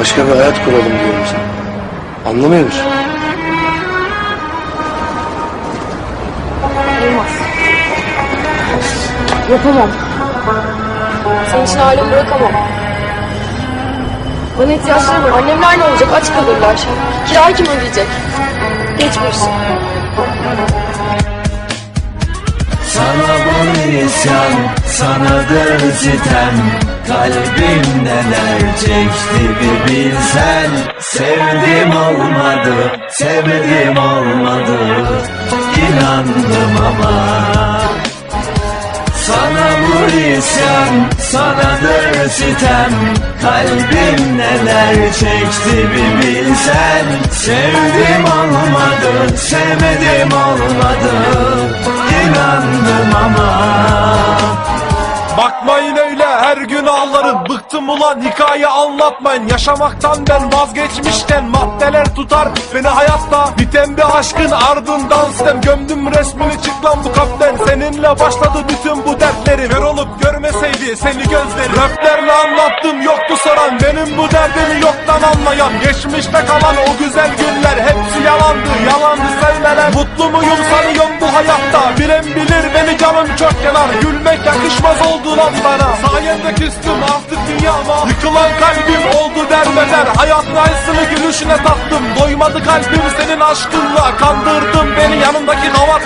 Başka bir hayat kuralım diyorum sana. Anlamıyor musun? Olmaz. Yapamam. Senin için ailemi bırakamam. Bana ihtiyaçları var. Annemler ne olacak? Aç kalırlar. Kirayı kim ödeyecek? Geç bu işi. Sana bu isyan, sanadır sitem Kalbim neler çekti bir bilsen. Sevdim olmadı, sevdim olmadı. İnandım ama. Sana bu isyan, sanadır sitem. Kalbim neler çekti bir bilsen. Sevdim olmadı, sevmedim olmadı. İnandım ama. Bakmayın öyle her gün ağlarım Bıktım ulan hikaye anlatmayın. Yaşamaktan ben vazgeçmişken Maddeler tutar beni hayatta. Biten bir aşkın ardından sitem Gömdüm resmini çık lan bu kapten Seninle başladı bütün bu dertlerim Kör olup görmeseydi seni gözlerim. Röplerle anlattım yoktu soran. Benim bu derdimi yoktan anlayan. Geçmişte kalan o güzel günler Hepsi yalandı. Yalandı sevmeler Mutlu muyum sanıyorum hayatta. Bilen bilir beni canım çok yanar. Gülmek yakışmaz oldu lan bana. Sayende küstüm artık dünyama. Yıkılan kalbim oldu derbeder Hayat naysını gülüşüne taktım. Doymadı kalbim senin aşkınla. Kandırdın beni havatla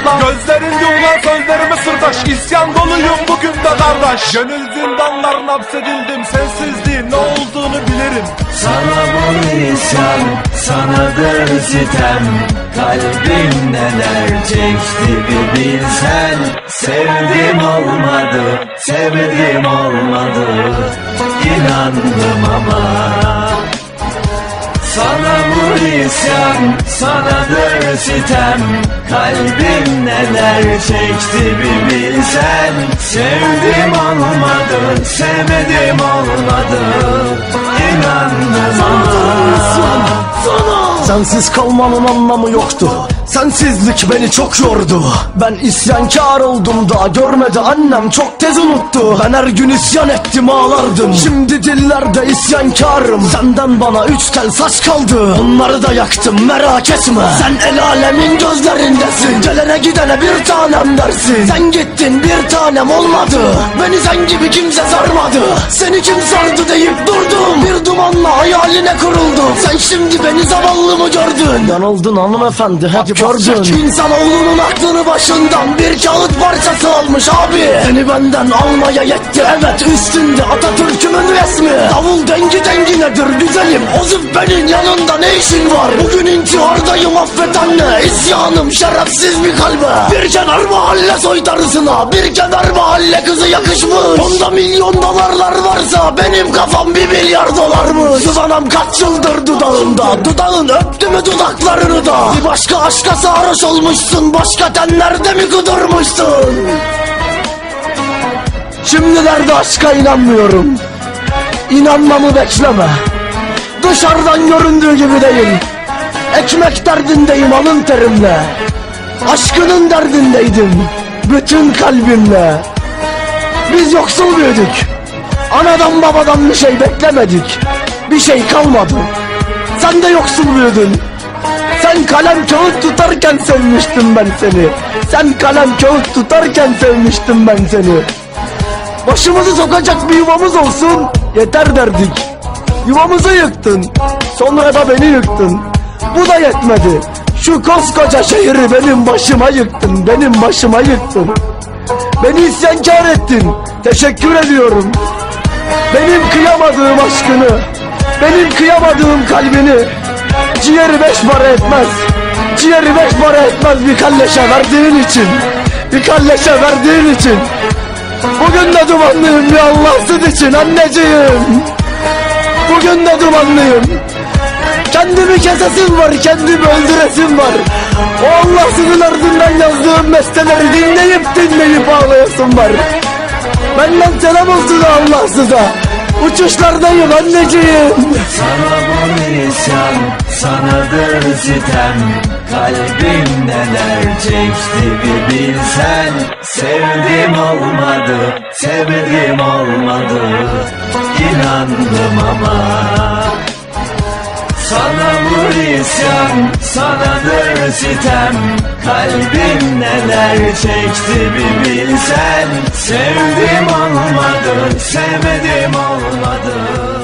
Gözlerinde ulan sözlerimi sırdaş. İsyan doluyum bugün de kardeş. Gönül zindanlarına hapsedildim Sensizliğin ne olduğunu bilirim. Sana bu isyan, sanadır sitem Kalbim neler çekti bir bilsen. Sevdim olmadı, sevdim olmadı. İnandım ama sana bu isyan, sanadır sitem Kalbim neler çekti bir bilsen. Sevdim olmadı, sevmedim olmadı. İnandım ama Sensiz kalmanın anlamı yoktu Sensizlik beni çok yordu. Ben isyankar oldum da görmedi annem çok tez unuttu. Ben her gün isyan ettim ağlardım. Şimdi dillerde isyankarım. Senden bana üç tel saç kaldı. Onları da yaktım merak etme. Sen el alemin gözlerindesin. Gelene gidene bir tanem dersin. Sen gittin bir tanem olmadı. Beni sen gibi kimse sarmadı. Seni kim sardı deyip durdum. Bir dumanla hayaline kuruldum. Sen şimdi beni zavallı mı gördün? Yanıldın hanımefendi hep gördün İnsanoğlunun aklını başından Bir kağıt parçası almış abi. Seni benden almaya yetti. Evet Üstünde Atatürk'ümün resmi. Davul dengi dengi nedir güzelim O züppenin yanında ne işin var? Bugün intihardayım affet anne. İsyanım şerefsiz bir kalbe. Bir kenar mahalle soytarısına Bir kenar mahalle kızı yakışmış. Onda milyon dolarlar varsa Benim kafam bir milyar dolarmış. Sus anam kaç yıldır dudağında Dudağın öptü mü dudaklarını da? Bir başka aşka sarhoş olmuşsun Başka tenlerde mi kudurmuşsun? Şimdilerde aşka inanmıyorum. İnanmamı bekleme. Dışarıdan göründüğü gibi değil. Ekmek derdindeyim alın terimle. Aşkının derdindeydim Bütün kalbimle. Biz yoksul büyüdük. Anadan babadan bir şey beklemedik. Bir şey kalmadı. Sen de yoksul büyüdün sen kalem kağıt tutarken sevmiştim ben seni Sen kalem kağıt tutarken sevmiştim ben seni Başımızı sokacak bir yuvamız olsun yeter derdik. Yuvamızı yıktın. Sonra da beni yıktın. Bu da yetmedi. Şu koskoca şehri benim başıma yıktın. Benim başıma yıktın. Beni isyankar ettin. Teşekkür ediyorum. Benim kıyamadığım aşkını. Benim kıyamadığım kalbini. Ciğeri beş para etmez. Ciğeri beş para etmez bir kalleşe verdiğin için. Bir kalleşe verdiğin için. Bugün de dumanlıyım bir Allahsız için anneciğim Bugün de dumanlıyım Kendimi kesesim var kendimi öldüresim var O Allahsızın ardından yazdığım besteleri dinleyip dinleyip ağlayasım var Benden selam olsun Allahsıza Uçuşlardayım anneciğim. Sana bu isyan, sanadır sitem Kalbim neler çekti bir bilsen. Sevdim olmadı, sevdim olmadı. İnandım ama sana bu isyan, sanadır sitem. Kalbim neler çekti bir bilsen. Sevdim olmadı, sevmedim olmadı